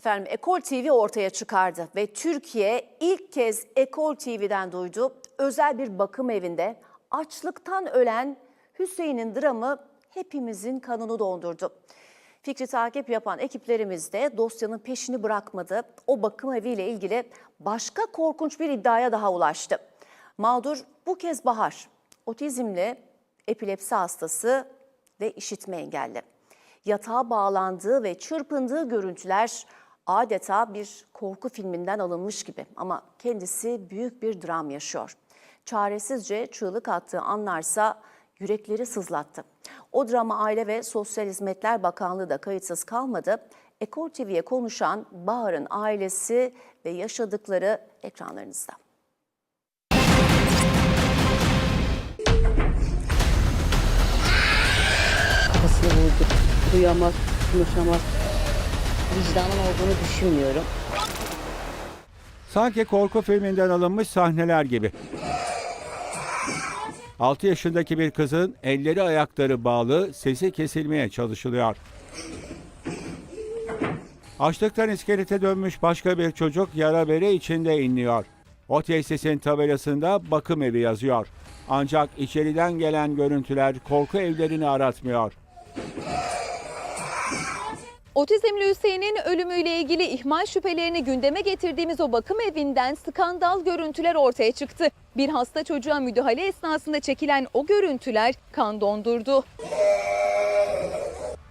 Efendim Ekol TV ortaya çıkardı ve Türkiye ilk kez Ekol TV'den duydu. Özel bir bakım evinde açlıktan ölen Hüseyin'in dramı hepimizin kanını dondurdu. Fikri takip yapan ekiplerimiz de dosyanın peşini bırakmadı. O bakım eviyle ilgili başka korkunç bir iddiaya daha ulaştı. Mağdur bu kez Bahar, otizmli, epilepsi hastası ve işitme engelli. Yatağa bağlandığı ve çırpındığı görüntüler adeta bir korku filminden alınmış gibi ama kendisi büyük bir dram yaşıyor. Çaresizce çığlık attığı anlarsa yürekleri sızlattı. O drama Aile ve Sosyal Hizmetler Bakanlığı da kayıtsız kalmadı. Ekol TV'ye konuşan Bahar'ın ailesi ve yaşadıkları ekranlarınızda. kafasını vurdu. Duyamaz, konuşamaz. Vicdanın olduğunu düşünmüyorum. Sanki korku filminden alınmış sahneler gibi. 6 yaşındaki bir kızın elleri ayakları bağlı, sesi kesilmeye çalışılıyor. Açlıktan iskelete dönmüş başka bir çocuk yara bere içinde inliyor. O tesisin tabelasında bakım evi yazıyor. Ancak içeriden gelen görüntüler korku evlerini aratmıyor. Otizmli Hüseyin'in ölümüyle ilgili ihmal şüphelerini gündeme getirdiğimiz o bakım evinden skandal görüntüler ortaya çıktı. Bir hasta çocuğa müdahale esnasında çekilen o görüntüler kan dondurdu.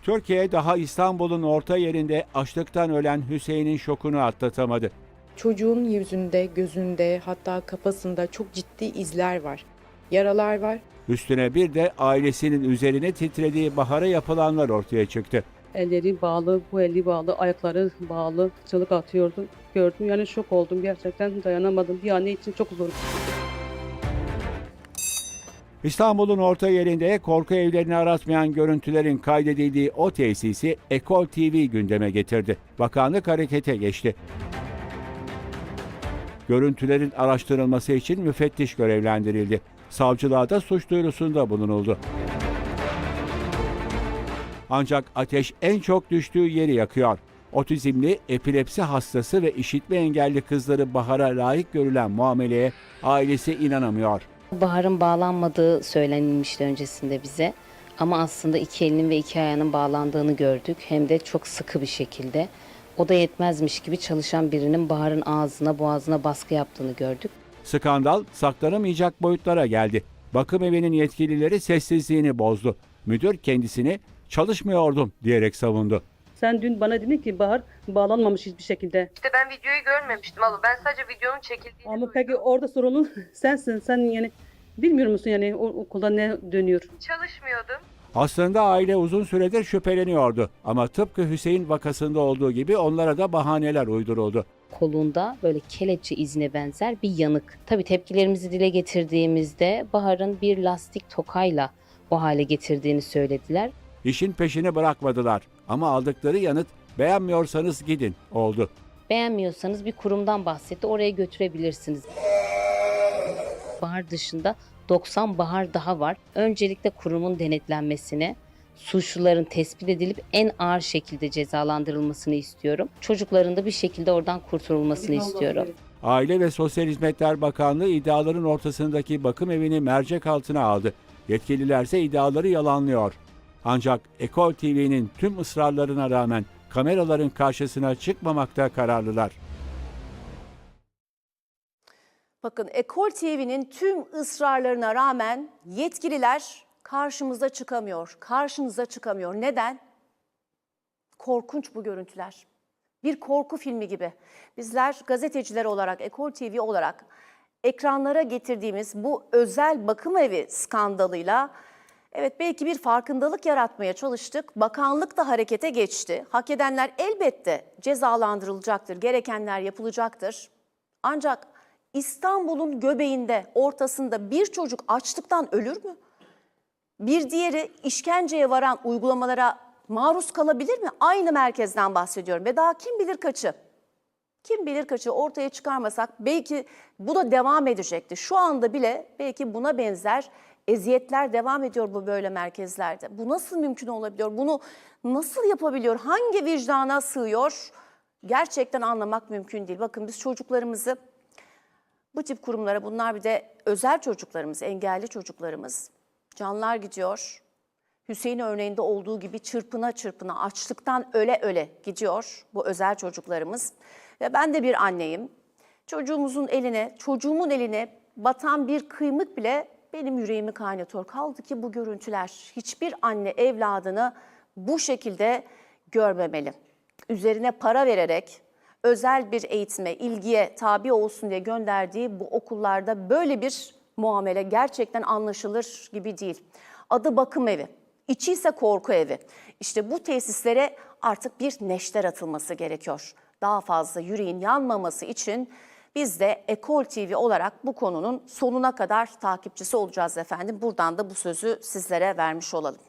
Türkiye daha İstanbul'un orta yerinde açlıktan ölen Hüseyin'in şokunu atlatamadı. Çocuğun yüzünde, gözünde hatta kafasında çok ciddi izler var. Yaralar var. Üstüne bir de ailesinin üzerine titrediği Bahar'a yapılanlar ortaya çıktı. Elleri bağlı, bu eli bağlı, ayakları bağlı. Çığlık atıyordu. Gördüm yani şok oldum. Gerçekten dayanamadım. Bir anne için çok zor. İstanbul'un orta yerinde korku evlerini aratmayan görüntülerin kaydedildiği o tesisi Ekol TV gündeme getirdi. Bakanlık harekete geçti. Görüntülerin araştırılması için müfettiş görevlendirildi. Savcılığa da suç duyurusunda bulunuldu. Ancak ateş en çok düştüğü yeri yakıyor. Otizmli, epilepsi hastası ve işitme engelli kızları Bahar'a layık görülen muameleye ailesi inanamıyor. Bahar'ın bağlanmadığı söylenilmişti öncesinde bize. Ama aslında iki elinin ve iki ayağının bağlandığını gördük. Hem de çok sıkı bir şekilde. O da yetmezmiş gibi çalışan birinin Bahar'ın ağzına boğazına baskı yaptığını gördük. Skandal saklanamayacak boyutlara geldi. Bakım evinin yetkilileri sessizliğini bozdu. Müdür kendisini çalışmıyordum diyerek savundu. Sen dün bana dedin ki Bahar bağlanmamış hiçbir şekilde. İşte ben videoyu görmemiştim ama ben sadece videonun çekildiğini Ama duydum. peki orada sorunun sensin. Sen yani bilmiyor musun yani o okulda ne dönüyor? Çalışmıyordum. Aslında aile uzun süredir şüpheleniyordu. Ama tıpkı Hüseyin vakasında olduğu gibi onlara da bahaneler uyduruldu. Kolunda böyle kelepçe izine benzer bir yanık. Tabii tepkilerimizi dile getirdiğimizde Bahar'ın bir lastik tokayla o hale getirdiğini söylediler. İşin peşini bırakmadılar. Ama aldıkları yanıt beğenmiyorsanız gidin oldu. Beğenmiyorsanız bir kurumdan bahsetti. Oraya götürebilirsiniz. Bahar dışında 90 bahar daha var. Öncelikle kurumun denetlenmesini, suçluların tespit edilip en ağır şekilde cezalandırılmasını istiyorum. Çocukların da bir şekilde oradan kurtulmasını istiyorum. Aile ve Sosyal Hizmetler Bakanlığı iddiaların ortasındaki bakım evini mercek altına aldı. Yetkililerse iddiaları yalanlıyor. Ancak Ekol TV'nin tüm ısrarlarına rağmen kameraların karşısına çıkmamakta kararlılar. Bakın Ekol TV'nin tüm ısrarlarına rağmen yetkililer karşımıza çıkamıyor. Karşınıza çıkamıyor. Neden? Korkunç bu görüntüler. Bir korku filmi gibi. Bizler gazeteciler olarak, Ekol TV olarak ekranlara getirdiğimiz bu özel bakım evi skandalıyla evet belki bir farkındalık yaratmaya çalıştık. Bakanlık da harekete geçti. Hak edenler elbette cezalandırılacaktır. Gerekenler yapılacaktır. Ancak İstanbul'un göbeğinde, ortasında bir çocuk açlıktan ölür mü? Bir diğeri işkenceye varan uygulamalara maruz kalabilir mi? Aynı merkezden bahsediyorum ve daha kim bilir kaçı. Kim bilir kaçı ortaya çıkarmasak belki bu da devam edecekti. Şu anda bile belki buna benzer eziyetler devam ediyor bu böyle merkezlerde. Bu nasıl mümkün olabiliyor? Bunu nasıl yapabiliyor? Hangi vicdana sığıyor? gerçekten anlamak mümkün değil. Bakın biz çocuklarımızı bu tip kurumlara bunlar bir de özel çocuklarımız, engelli çocuklarımız canlar gidiyor. Hüseyin örneğinde olduğu gibi çırpına çırpına açlıktan öle öle gidiyor bu özel çocuklarımız. Ve ben de bir anneyim. Çocuğumuzun eline, çocuğumun eline batan bir kıymık bile benim yüreğimi kaynatıyor. Kaldı ki bu görüntüler hiçbir anne evladını bu şekilde görmemeli. Üzerine para vererek özel bir eğitime, ilgiye tabi olsun diye gönderdiği bu okullarda böyle bir muamele gerçekten anlaşılır gibi değil. Adı bakım evi, içi ise korku evi. İşte bu tesislere artık bir neşter atılması gerekiyor. Daha fazla yüreğin yanmaması için biz de Ekol TV olarak bu konunun sonuna kadar takipçisi olacağız efendim. Buradan da bu sözü sizlere vermiş olalım.